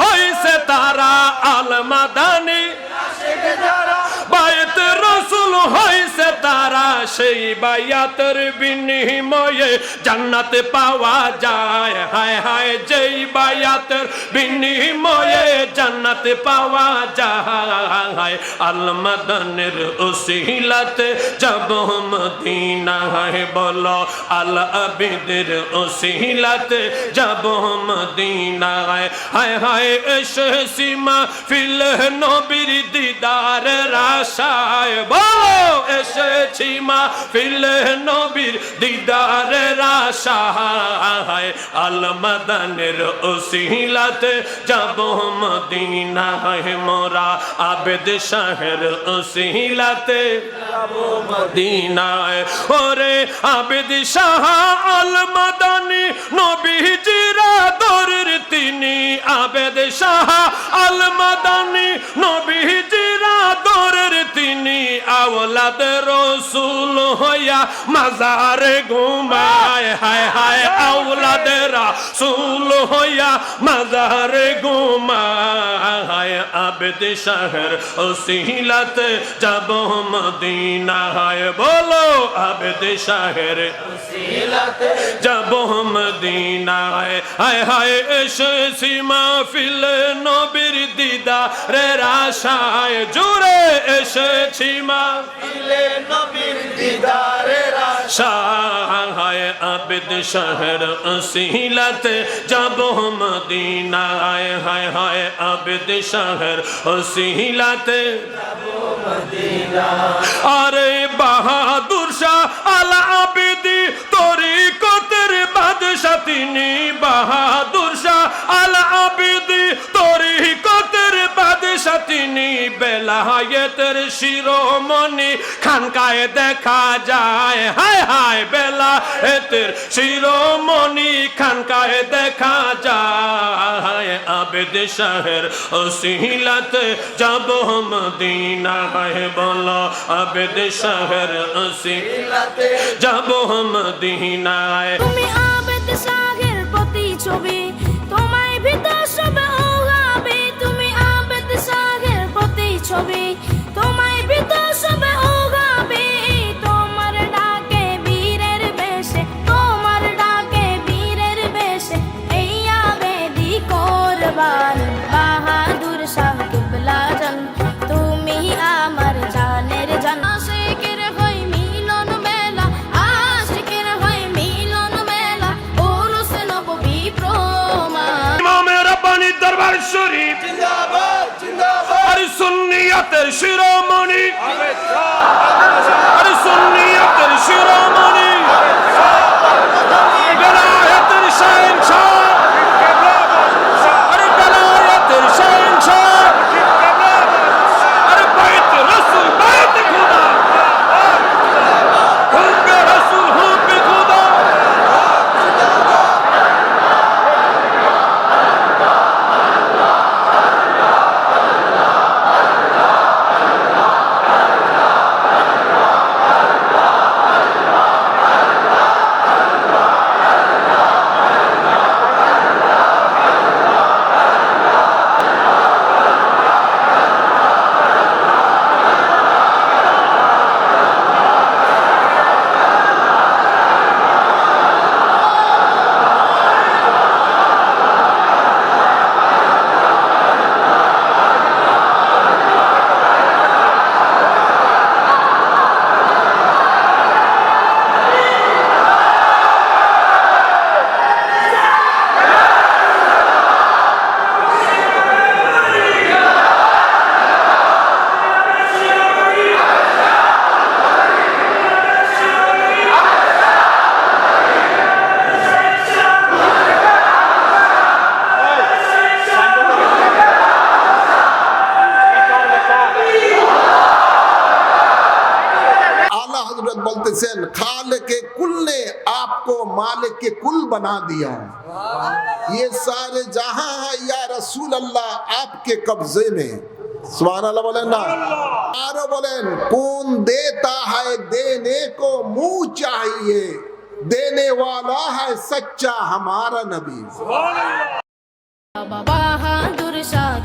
হইছে তারা আলমাদানি। বায়ত রসুল হয়েছে তারা সেই বায়াতের বিনিময়ে। জান্নাতে পাওয়া যায়, হায় হায় যেই বিনিময়ে। জান্নাতে পাওয়া যায়। আলমাদানের ওসিলাতে যাব মদিনায়, বলো আল আবিদের ওসিলাতে যাব মদিনায়। হায় হায় এসে সীমা ফিল নবীর দিদারের আশায়। বলো, এসেছি মা ফিল নবীর দিদারের আশায়। আল মাদানের ওসিলাতে যাব মদিনায় মোরা আবেদ শাহের ওসিলাতে মদিনায়। ওরে আবেদ শাহ আল মাদানি নবীজিরা দরের তিনি। আবেদ শাহ আল মাদানি নবী তিনি আওলাদ রসুল হইয়া মাজারে ঘুমায়। হায় হায়, আওলাদ রাসূল হইয়া মাজারে ঘুমায়। আবেদ শাহের ওসিলাতে যাব মদিনায়। বলো, আবেদ শাহের যাব মদিনায়। হায় হায়, এসেছি মাহফিল নবীর দিদা রে রাশায় জুড়ে এসেছি মা আবেদ শহর অসিলত যাব মদিনায় হায় হায় আবেদ শহর ওসিলাতে। আরে বাহাদুর বেলায়েতের শিরোমণি খানকায় দেখা যায়। হায় হায় বেলায়েতের শিরোমণি খানকায় দেখা যায়। আবেদ শহর ওসিলাতে যাব মদিনায়, বলো আবেদ শহর ওসিলাতে যাব মদিনায়। তুমি আবেদ শাহের sorry. সুন্নিয়তের শিরোমণি। আর সুন্নিয়তের শিরোমণি। বেলায়েতের শাহেনশাহ আর के कुल ने आपको मालिक के कुल बना दिया। ये सारे जहाँ है या रसूल अल्लाह आपके कब्जे में। बोलें ना। आरो बोलें, कौन देता है देने को मुँह चाहिए? देने वाला है सच्चा हमारा नबी। बहादुर शाह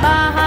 Bye.